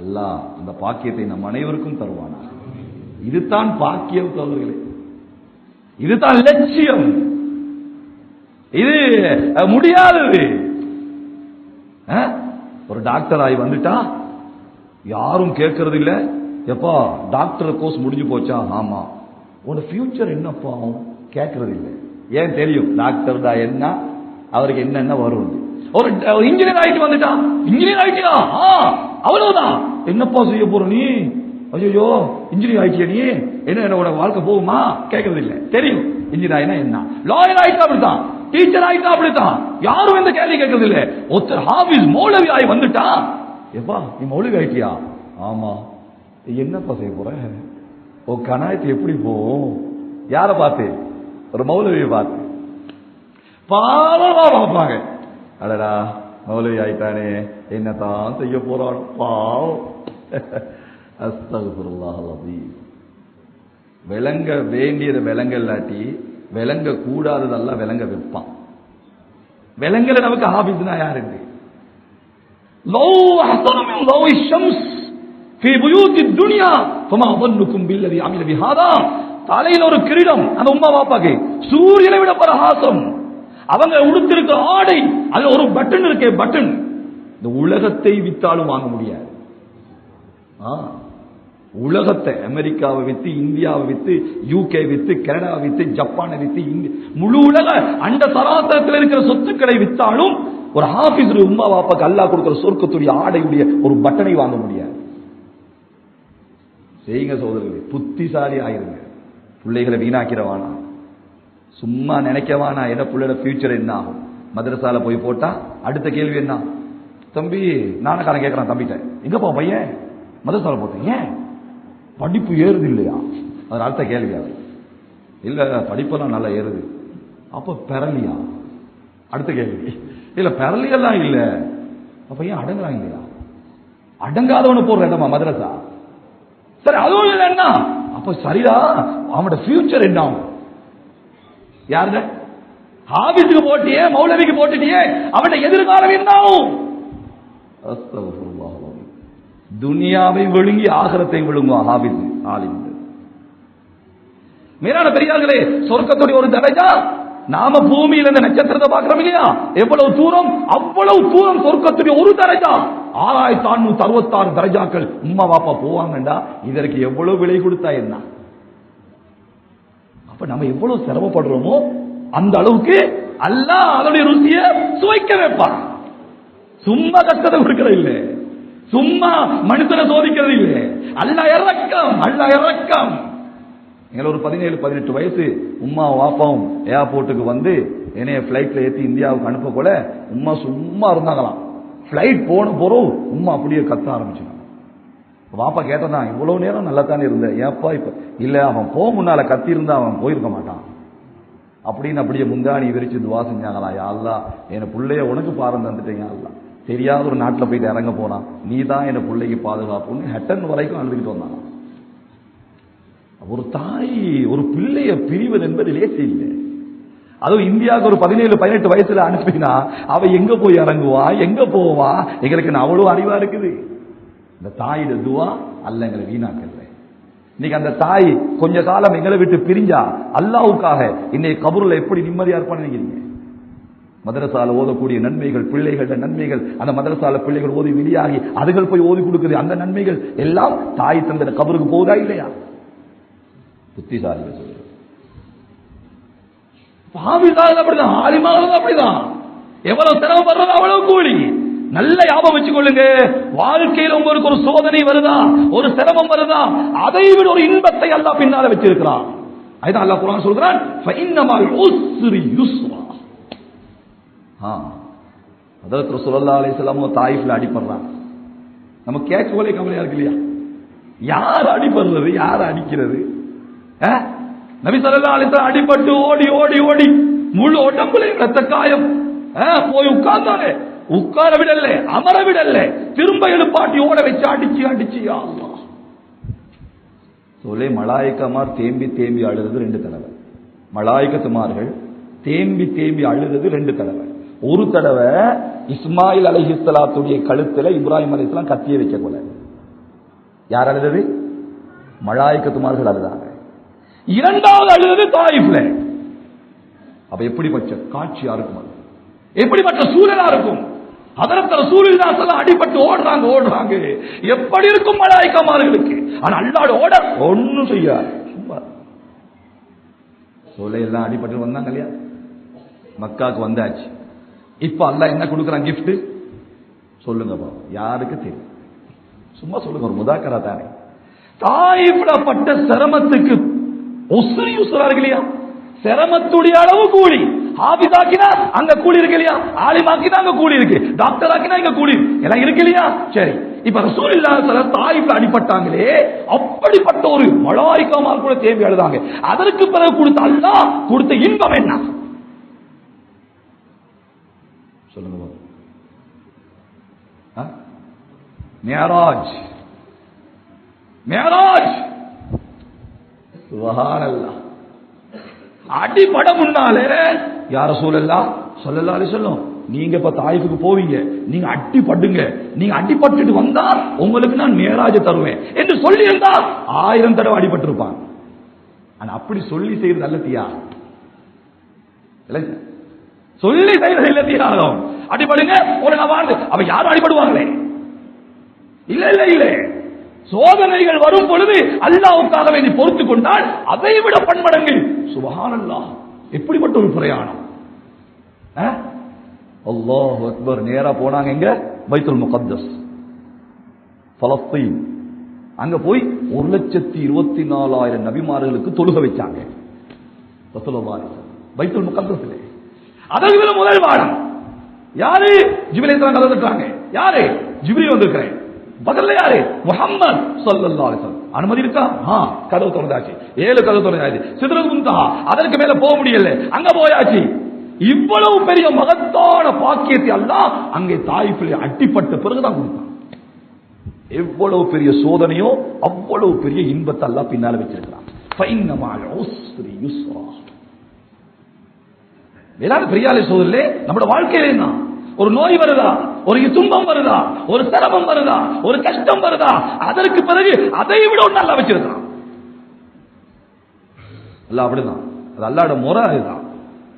அல்லாஹ் அந்த பாக்கியத்தை நம் அனைவருக்கும் தருவானா இதுதான் பாக்கியம் சோதர்களே இதுதான் லட்சியம். இது முடியாதது. ஒரு டாக்டர் ஆகி வந்துட்டா யாரும் கேட்கறது இல்ல. எப்பா டாக்டர் கோர்ஸ் முடிஞ்சு போச்சா? ஆமா. உன் ஃபியூச்சர் என்னப்பா? ஆகும் கேட்கறது இல்லை. ஏன் தெரியும்? டாக்டர் தான் என்ன? அவருக்கு என்னென்ன வரும்? ஒரு இன்ஜினியர் ஆயிட்டு வந்துட்டான். இன்ஜினியர் ஆயிட்டியா? ஆ அவ்வளவுதான். என்னப்பா செய்ய போற நீ? ஐயோ இன்ஜினியர் ஆயிட்டியா நீ? என்ன என்னோட வாழ்க்கை போகுமா? கேட்கறது இல்ல தெரியும். இன்ஜினியர் ஆயினா என்ன? லாயர் ஆயிட்டா அப்படித்தான். டீச்சர் ஆயிட்டா அப்படித்தான். யாரும் எந்த கேள்வி கேட்கறது இல்ல ஒருத்தர் ஹாபிஸ் மௌலவி ஆகி வந்துட்டா எப்பா நீ மௌலவி ஆயிட்டியா? ஆமா. என்னப்பா செய்ய போற? உன் கணாயத்து எப்படி போகும்? யாரை பார்த்து? ஒரு மௌலவியை பார்த்து. பாவமா பார்ப்பாங்க. அடடா மௌலவி ஆயிட்டானே என்னதான் செய்ய போறான்? பாவ் அஸ்தகுல்லாஹி விளங்க வேண்டியது விளங்க இல்லாட்டி விளங்க கூடாததெல்லாம் விளங்க வைப்பான் விளங்கல நமக்கு ஹாபிஸ்னா யாருண்டு தலையில ஒரு கிரீடம் அந்த உமா பாப்பாக்கு. சூரியனை விட பரஹாசம். அவங்க உடுத்திருக்க ஆடை. அது ஒரு பட்டன் இருக்கே பட்டன் இந்த உலகத்தை வித்தாலும் வாங்க முடியாது. ஆ, உலகத்தை அமெரிக்காவை வித்து இந்தியாவை வித்து யூகே வித்து கனடாவை வித்து ஜப்பானை வித்து முழு உலக அண்ட சராசரத்தில் இருக்கிற சொத்துக்களை வித்தாலும் ஒரு ஹாபிஸ் உமா வாப்பாக்கு கல்லா கொடுக்கிற சொர்க்கத்துடைய ஆடையுடைய ஒரு பட்டனை வாங்க முடியாது. செய்யுங்க சோதரர்களே புத்திசாலி ஆயிருங்க. பிள்ளைகளை வீணாக்கிறவானா சும்மா நினைக்கவானா என்ன பிள்ளையோட ஃபியூச்சர் என்ன ஆகும்? மதரசால போய் போட்டா அடுத்த கேள்வி என்ன? தம்பி நானக்காரன் கேட்கறான் தம்பிட்ட. எங்கப்பா பையன்? மதரசால போட்டேன். ஏன்? படிப்பு ஏறுது இல்லையா? அது அடுத்த கேள்வி அது. இல்ல படிப்பெல்லாம் நல்லா ஏறுது. அப்ப பெறலியா? அடுத்த கேள்வி. இல்ல பெறலியெல்லாம் இல்ல. அப்ப ஏன் அடங்குறாங்க இல்லையா? அடங்காதவனு போடுற இடமா மதரசா? சரி அதுவும் இல்லைன்னா? அப்ப சரிடா அவனோட ஃபியூச்சர் என்ன ஆகும்? யாருங்க? ஹாபிஸுக்கு போட்டியே மௌலவிக்கு போட்டுட்டியே அவனோட எதிர்காலம் என்ன துனியாவை விழுங்கி ஆகரத்தை விழுங்குவான் ஹாபிஸ் ஆலிம். மேலான பெரியார்களே சொர்க்கத்துடைய ஒரு தரஜா நாம பூமியில இந்த நட்சத்திரத்தை பார்க்கிறோம் இல்லையா? எவ்வளவு தூரம் அவ்வளவு தூரம் சொர்க்கத்துடைய ஒரு தரஜா ஆறாயிரத்தி அறுநூத்தி அறுபத்தாறு தரஜாக்கள் உம்மா பாப்பா போவாங்கண்டா? இதற்கு எவ்வளவு விலை கொடுத்தா என்ன? அப்ப நம்ம எவ்வளவு சிரமப்படுறோமோ அந்த அளவுக்கு அல்லாஹ் அதனுடைய ருசிய சுவைக்க வைப்பான். சும்மா கஷ்டத்தை கொடுக்கிறது இல்லை. சும்மா மனுஷனை சோதிக்கிறது இல்லை. அல்ல இறக்கம் அல்ல இறக்கம். எங்களை ஒரு பதினேழு பதினெட்டு வயசு உம்மா வாப்பாவும் ஏர்போர்ட்டுக்கு வந்து என்னைய பிளைட்ல ஏத்தி இந்தியாவுக்கு அனுப்ப கூட உம்மா சும்மா இருந்தாங்களாம். பிளைட் போன போறோம் உம்மா அப்படியே கத்த ஆரம்பிச்சு வாப்பா கேட்டதான் இவ்வளோ நேரம் நல்லா தானே இருந்த? ஏப்பா இப்போ இல்லை அவன் போக முன்னால் கத்தியிருந்தா அவன் போயிருக்க மாட்டான். அப்படின்னு அப்படியே முந்தாணி விரிச்சு துவா செஞ்சாங்களா? யா அல்லா என் பிள்ளைய உனக்கு பாரம் தந்துட்டீங்க அல்லா தெரியாத ஒரு நாட்டில் போயிட்டு இறங்க போனான். நீ தான் என் பிள்ளைக்கு பாதுகாப்புன்னு ஹெட்டன் வரைக்கும் அழுதுகிட்டு வந்தாங்க ஒரு தாய் ஒரு பிள்ளைய பிரிவது என்பது லேசி இல்லை. அதுவும் இந்தியாவுக்கு ஒரு பதினேழு பதினெட்டு வயசுல அனுப்பினா அவ எங்க போய் இறங்குவா? எங்க போவா? எங்களுக்கு நான் அவ்வளவு அறிவா இருக்குது? இந்த தாயோட துவா அல்ல எங்களை வீணாக்கல இன்னைக்கு அந்த தாய் கொஞ்ச காலம் எங்களை விட்டு பிரிஞ்சா அல்லாவுக்காக இன்னைக்கு கபூரில் எப்படி நிம்மதியா இருப்பான்னு மதரசால ஓதக்கூடிய நன்மைகள் பிள்ளைகள நன்மைகள் அந்த மதரசால பிள்ளைகள் ஓதி வெளியாகி அதுகள் போய் ஓதி கொடுக்குது அந்த நன்மைகள் எல்லாம் தாய் தந்தன கபருக்கு போகுதா இல்லையா? புத்திசாலிகள் சொல்லுங்க அப்படிதான் ஆலிமாக அப்படிதான். எவ்வளவு சிரமப்படுறது அவ்வளவு கூலி. நல்ல ஞாபகம் வச்சுக்கொள்ளுங்க. வாழ்க்கையில் உங்களுக்கு ஒரு சோதனை வருதா? ஒரு சிரமம் வருதா? அதை விட ஒரு இன்பத்தை அல்லாஹ் பின்னால வச்சிருக்கிறான். அதுதான் அல்லாஹ் குரான் சொல்கிறான் அதற்கு ரசூலுல்லாஹி அலைஹி வஸல்லம் தாயிஃப்ல நம்ம கேட்கவே கவலையா இருக்கு இல்லையா? யார் அடிபடுறது? யார் அடிக்கிறது? ஆ? நபி ஸல்லல்லாஹு அலைஹி அடிபட்டு ஓடி ஓடி ஓடி முழு உடம்புலையும் ரத்த காயம். ஆ, போய் உட்கார்ந்தாரு உட்கார விடல அமர விடல. திரும்ப எழுப்பாட்டி ஓட வச்சு அடிச்சு அடிச்சு. யா சொல்லே மலாய்க்கமார் தேம்பி தேம்பி அழுதது ரெண்டு தடவை. மலாய்க்கத்துமார்கள் தேம்பி தேம்பி அழுதது ரெண்டு தடவை. ஒரு தடவை இஸ்மாயில் அலைஹிஸ்ஸலாத்துடைய கழுத்துல இப்ராஹிம் அலைஹிஸ்ஸலாம் கத்திய வைக்க கொலை யார் அழுதது? மலாய்க்கத்துமார்கள் அழுதாங்க. இரண்டாவது அழுதது தாயிஃப்ல. அப்ப எப்படிப்பட்ட காட்சியா இருக்கும் அது? எப்படிப்பட்ட சூழலா இருக்கும்? அதரத்தர சூழல் அடிபட்டு ஓடுறாங்க ஓடுறாங்க. எப்படி இருக்கும் மலாய்க்கமார்களுக்கு ஆனா அல்லாட ஓட ஒன்னும் செய்யாது. சும்மா. சோலையெல்லாம் அடிபட்டு வந்தாங்க இல்லையா? மக்காக்கு வந்தாச்சு. இப்ப அல்ல என்ன கொடுக்குறான் கிஃப்ட் சொல்லுங்க பாப்போம். யாருக்கு தெரியும்? சும்மா சொல்லுங்க ஒரு முதாக்கரா தானே. தாயிப்படப்பட்ட சிரமத்துக்கு உசுரி உசுரா இருக்கு இல்லையா? சிரமத்துடைய அளவு கூலி அங்க கூலி இருக்கு இல்லையா? ஆலிமாக்கினா அங்க கூலி இருக்கு. டாக்டர் ஆக்கினா இங்க கூலி எல்லாம் இருக்கு இல்லையா? சரி. இப்ப ரசூல் இல்லாத தாய்ப்பு அடிபட்டாங்களே அப்படிப்பட்ட ஒரு மலாய்க்கமா கூட தேவை எழுதாங்க அதற்கு பிறகு கொடுத்த அல்லா கொடுத்த இன்பம் என்ன? சொல்லுங்க மேராஜ். மேராஜ். சுபஹானல்லாஹ். அடிபட முன்னாலே யார சூழல்லாம் சொல்லலாலே சொல்லும் நீங்க இப்ப தாய்ப்புக்கு போவீங்க நீங்க அடிப்படுங்க நீங்க அடிபட்டுட்டு வந்தா உங்களுக்கு நான் மேராஜ தருவேன் என்று சொல்லி இருந்தா ஆயிரம் தடவை அடிபட்டு இருப்பான் ஆனா அப்படி சொல்லி செய்யறது அல்லத்தியா சொல்லி செய்யறது இல்லத்தியா தியாகம் அடிபடுங்க ஒரு வாழ்ந்து அவ யாரும் அடிபடுவாங்களே? இல்ல இல்ல இல்ல. சோதனைகள் வரும் பொழுது அல்லாவுக்காக வேண்டி பொறுத்துக் கொண்டால் அதை விட பன்மடங்கு. சுபஹானல்லாஹ். எப்படிப்பட்ட ஒரு பிரயாணம். அல்லாஹ் அக்பர். நேரா போனாங்க எங்க? பைத்துல் முகத்தஸ். பலஸ்தீன். அங்க போய் ஒரு லட்சத்தி இருபத்தி நாலாயிரம் நபிமார்களுக்கு தொழுக வச்சாங்க. பைத்துல் முகத்தஸ் அதற்கு மேல முதல் பாடம். யாரு? ஜிபிலே தான் தட்டுறாங்க யாரு? ஜிப்ரி வந்திருக்கிறேன் பதில் யாரு? முஹம்மது ஸல்லல்லாஹு அனுமதி இருக்கா? ஆ கதவு திறந்தாச்சு. ஏழு கதவு திறந்தாச்சு. சிதறல் அதற்கு மேல போக முடியல. அங்க போயாச்சு. இவ்வளவு பெரிய மகத்தான பாக்கியத்தை அல்லாஹ் அங்கே தாய்ப்பிள்ளை அட்டிப்பட்ட பிறகுதான் கொடுத்தான். எவ்வளவு பெரிய சோதனையோ அவ்வளவு பெரிய இன்பத்தை அல்லாஹ் பின்னால வச்சிருக்கிறான். வேளாண் பெரியாலை சோதரிலே நம்மளோட வாழ்க்கையில என்ன? ஒரு நோய் வருதா? ஒரு துன்பம் வருதா? ஒரு சிரமம் வருதா? ஒரு கஷ்டம் வருதா? அதற்கு பிறகு அதை விட ஒன்று நல்லா வச்சிருக்கான் அல்ல அப்படிதான். அது அல்லாட முறை அதுதான்.